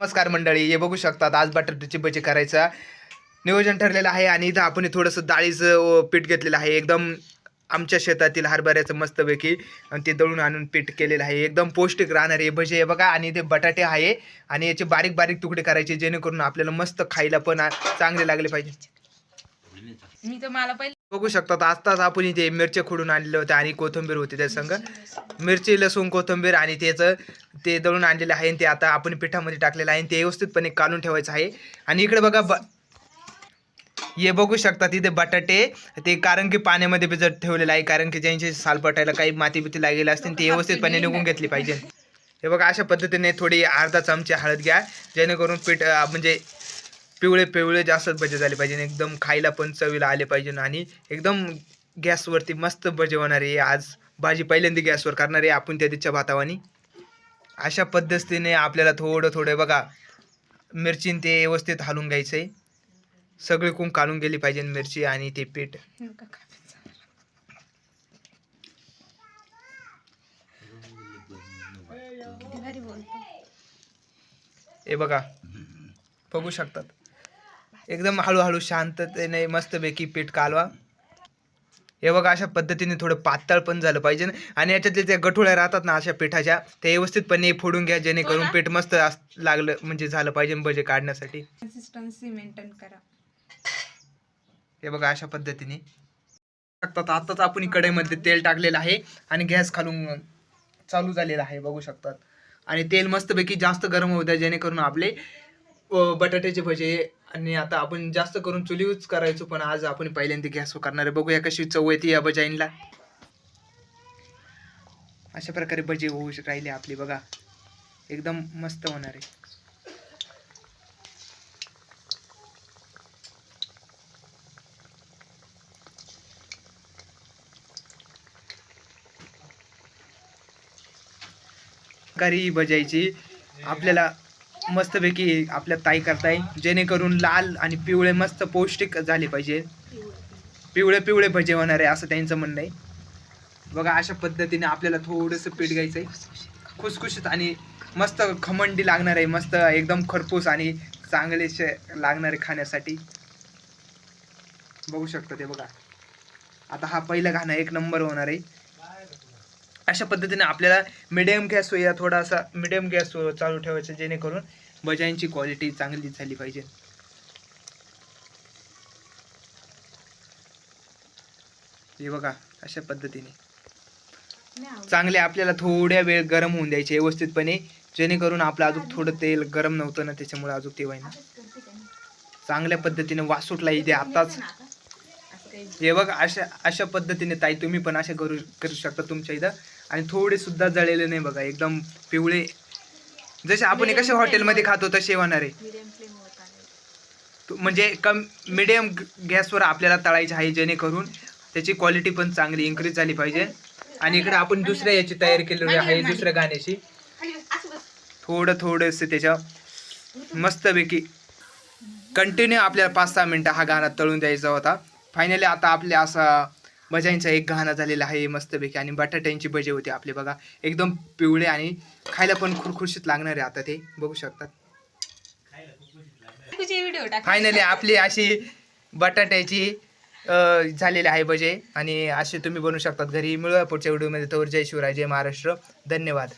नमस्कार मंडळी हे बघू शकतात आज बटाट्याची भजी करायचं नियोजन ठरलेलं आहे आणि इथं आपण थोडंसं डाळीचं पीठ घेतलेलं आहे. एकदम आमच्या शेतातील हरभऱ्याचं मस्तपैकी आणि ते दळून आणून पीठ केलेलं आहे. एकदम पौष्टिक राहणार आहे भजी हे बघा आणि ते बटाटे आहे आणि याचे बारीक बारीक तुकडे करायचे जेणेकरून आपल्याला मस्त खायला पण चांगले लागले पाहिजे. मी तर मला पहिले बघू शकतात. आत्ताच आपण इथे मिरच्या खोडून आणलेल्या होत्या आणि कोथिंबीर होती त्या संग. मिरची लसूण. कोथिंबीर आणि त्याचं ते दळून आणलेलं आहे आणि ते आता आपण पिठामध्ये टाकलेलं आहे आणि ते व्यवस्थितपणे काढून ठेवायचं आहे. आणि इकडे बघा ब हे बघू शकता तिथे बटाटे. ते कारण की पाण्यामध्ये भिजत ठेवलेलं आहे कारण की ज्यांचे सालपटायला काही माती बिती लागलेली असते ते व्यवस्थितपणे निघून घेतली पाहिजे. हे बघा अशा पद्धतीने थोडी अर्धा चमचे हळद घ्या जेणेकरून पीठ म्हणजे पिवळे पिवळे जास्त भजे झाले पाहिजे एकदम खायला पण चवीला आले पाहिजे आणि एकदम गॅसवरती मस्त भजे होणार आहे. आज भाजी पहिल्यांदा गॅसवर करणार आहे आपण त्या दिवच्या भातावानी. अशा पद्धतीने आपल्याला थोडं थोडं बघा मिरचीन ते व्यवस्थित हालून घ्यायचं आहे सगळी कुंक काढून गेली पाहिजे मिरची आणि ते पीठ. हे बघा बघू शकतात. एकदम हळूहळू शांततेने मस्तपैकी पीठ कालवा. हे बघा अशा पद्धतीने थोडं पातळ पण झालं पाहिजे. आणि याच्यातले त्या गठोळ्या राहतात ना अशा पिठाच्या ते व्यवस्थितपणे फोडून घ्या जेणेकरून पीठ मस्त लागलं म्हणजे झालं पाहिजे भजे काढण्यासाठी. कन्सिस्टन्सी मेंटेन करा. हे बघा अशा पद्धतीने. टाकतात आताच आपण कढईमध्ये तेल टाकलेलं आहे आणि गॅस खालून चालू झालेला आहे बघू शकतात. आणि तेल मस्तपैकी जास्त गरम होऊ द्या जेणेकरून आपले बटाट्याचे भजे आणि आता आपण जास्त करून चुलीच करायचो पण आज आपण पहिल्यांदा गॅसवर करणार आहे. बघूया कशी चव येते या बजाईनला अशा प्रकारे भजी होऊ श- आपली बघा. एकदम मस्त होणार आहे. करी भजायची. आपल्याला मस्तपैकी आपल्या ताई करताय. जेणेकरून लाल आणि पिवळे मस्त पौष्टिक झाले पाहिजे. पिवळे पिवळे भजे होणार आहे असं त्यांचं म्हणणं आहे. बघा अशा पद्धतीने आपल्याला थोडंसं पीठ घ्यायचं आहे खुसखुशीत आणि मस्त खमंडी लागणार आहे. मस्त एकदम खरपूस आणि चांगलेसे लागणार आहे खाण्यासाठी. बघू शकता ते बघा. आता हा पहिला घाणा एक नंबर होणार आहे. अशा पद्धतीने आपल्याला मिडियम गॅस या थोडासा मिडियम गॅस चालू ठेवायचा जेणेकरून भज्यांची क्वालिटी चांगली झाली पाहिजे. हे बघा अशा पद्धतीने. चांगले आपल्याला थोड्या वेळ गरम होऊन द्यायचे व्यवस्थितपणे जेणेकरून आपलं अजून थोडं तेल गरम नव्हतं ना त्याच्यामुळे अजून ते व्हायना चांगल्या पद्धतीने वास सुटला इथे आताच. हे बघ अशा अशा पद्धतीने ताई तुम्ही पण अशा करू करू शकता तुमच्या इथं. आणि थोडे सुद्धा जळलेले नाही बघा एकदम पिवळे. जसे आपण कसे हॉटेलमध्ये खातो तसे होणार आहे. म्हणजे कम मिडियम गॅसवर आपल्याला तळायचे आहे जेणेकरून त्याची क्वालिटी पण चांगली इन्क्रीज झाली पाहिजे. आणि इकडे आपण दुसऱ्या याची तयारी केलेली आहे दुसऱ्या गाण्याची. थोडं थोडंसं त्याच्या मस्तपैकी कंटिन्यू आपल्याला पाच सहा मिनटं हा गाणा तळून द्यायचा होता. फायनली आता आपल्या असा भज्यांचा एक गाणं झालेला आहे मस्तपैकी. आणि बटाट्यांची भजे होते आपले बघा. एकदम पिवळे आणि खायला पण खुरखुशीत लागणार आहे आता ते. बघू शकतात. फायनली आपली अशी बटाट्याची झालेली आहे भजे. आणि असे तुम्ही बनवू शकतात घरी. मिळूया पुढच्या व्हिडिओमध्ये तर जय शिवराय जय महाराष्ट्र. धन्यवाद.